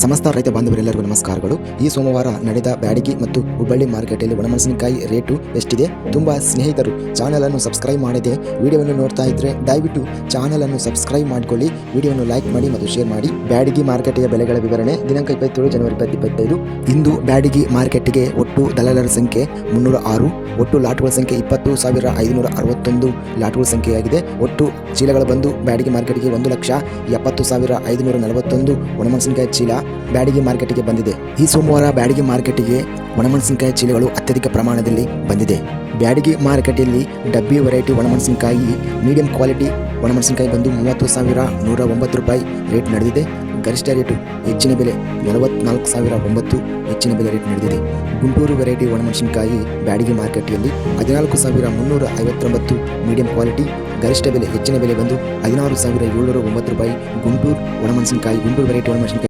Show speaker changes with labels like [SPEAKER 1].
[SPEAKER 1] ಸಮಸ್ತ ರೈತ ಬಾಂಧವರೆಲ್ಲರಿಗೂ ನಮಸ್ಕಾರಗಳು. ಈ ಸೋಮವಾರ ನಡೆದ ಬ್ಯಾಡಗಿ ಮತ್ತು ಹುಬ್ಬಳ್ಳಿ ಮಾರ್ಕೆಟಲ್ಲಿ ಒಣಮೆಣಸಿನಕಾಯಿ ರೇಟು ಎಷ್ಟಿದೆ? ತುಂಬ ಸ್ನೇಹಿತರು ಚಾನಲ್ ಅನ್ನು ಸಬ್ಸ್ಕ್ರೈಬ್ ಮಾಡಿದೆ. ವಿಡಿಯೋವನ್ನು ನೋಡ್ತಾ ಇದ್ರೆ ದಯವಿಟ್ಟು ಚಾನಲ್ ಅನ್ನು ಸಬ್ಸ್ಕ್ರೈಬ್ ಮಾಡಿಕೊಳ್ಳಿ. ವಿಡಿಯೋವನ್ನು ಲೈಕ್ ಮಾಡಿ ಮತ್ತು ಶೇರ್ ಮಾಡಿ. ಬ್ಯಾಡಗಿ ಮಾರ್ಕೆಟ್ಗೆ ಬೆಲೆಗಳ ವಿವರಣೆ ದಿನಾಂಕ ಇಪ್ಪತ್ತೇಳು ಜನವರಿ ಇಪ್ಪತ್ತೈದು. ಇಂದು ಬ್ಯಾಡಗಿ ಮಾರ್ಕೆಟ್ಗೆ ಒಟ್ಟು ದಲಾಲರ ಸಂಖ್ಯೆ ಮುನ್ನೂರ ಆರು, ಒಟ್ಟು ಲಾಟ್ಗಳ ಸಂಖ್ಯೆ ಇಪ್ಪತ್ತು ಸಾವಿರ ಐದುನೂರ ಅರವತ್ತೊಂದು ಲಾಟ್ಗಳ ಸಂಖ್ಯೆಯಾಗಿದೆ. ಒಟ್ಟು ಚೀಲಗಳು ಬಂದು ಬ್ಯಾಡಗಿ ಮಾರ್ಕೆಟ್ಗೆ ಒಂದು ಲಕ್ಷ ಎಪ್ಪತ್ತು ಸಾವಿರ ಐದುನೂರ ನಲವತ್ತೊಂದು ಒಣಮೆಣಸಿನಕಾಯಿ ಚೀಲ ಬ್ಯಾಡಗಿ ಮಾರ್ಕೆಟ್ಗೆ ಬಂದಿದೆ. ಈ ಸೋಮವಾರ ಬ್ಯಾಡಗಿ ಮಾರ್ಕೆಟ್ಗೆ ಒಣಮೆಣಸಿನಕಾಯಿ ಚೀಲಗಳು ಅತ್ಯಧಿಕ ಪ್ರಮಾಣದಲ್ಲಿ ಬಂದಿದೆ. ಬ್ಯಾಡಗಿ ಮಾರುಕಟ್ಟೆಯಲ್ಲಿ ಡಬ್ಬಿ ವೆರೈಟಿ ಒಣಮೆಣಸಿನಕಾಯಿ, ಮೀಡಿಯಂ ಕ್ವಾಲಿಟಿ ಒಣಮೆಣಸಿನಕಾಯಿ ಬಂದು ಮೂವತ್ತು ಸಾವಿರ ನೂರ ಒಂಬತ್ತು ರೂಪಾಯಿ ರೇಟ್ ನಡೆದಿದೆ. ಗರಿಷ್ಠ ರೇಟು ಹೆಚ್ಚಿನ ಬೆಲೆ ನಲವತ್ನಾಲ್ಕು ಸಾವಿರ ಒಂಬತ್ತು ಹೆಚ್ಚಿನ ಬೆಲೆ ರೇಟ್ ನಡೆದಿದೆ. ಗುಂಟೂರು ವೆರೈಟಿ ಒಣಮೆಣಸಿನಕಾಯಿ ಬ್ಯಾಡಿಗೆ ಮಾರ್ಕೆಟ್ನಲ್ಲಿ ಹದಿನಾಲ್ಕು ಸಾವಿರ ಮುನ್ನೂರ ಐವತ್ತೊಂಬತ್ತು ಮೀಡಿಯಂ ಕ್ವಾಲಿಟಿ, ಗರಿಷ್ಠ ಬೆಲೆ ಹೆಚ್ಚಿನ ಬೆಲೆ ಬಂದು ಹದಿನಾರು ಸಾವಿರ ಏಳ್ನೂರ ಒಂಬತ್ತು ರೂಪಾಯಿ ಗುಂಟೂರು ಒಣಮೆಣಸಿನಕಾಯಿ, ಗುಂಟೂರು ವೆರೈಟಿ ಒಣಮೆಣಸಿನಕಾಯಿ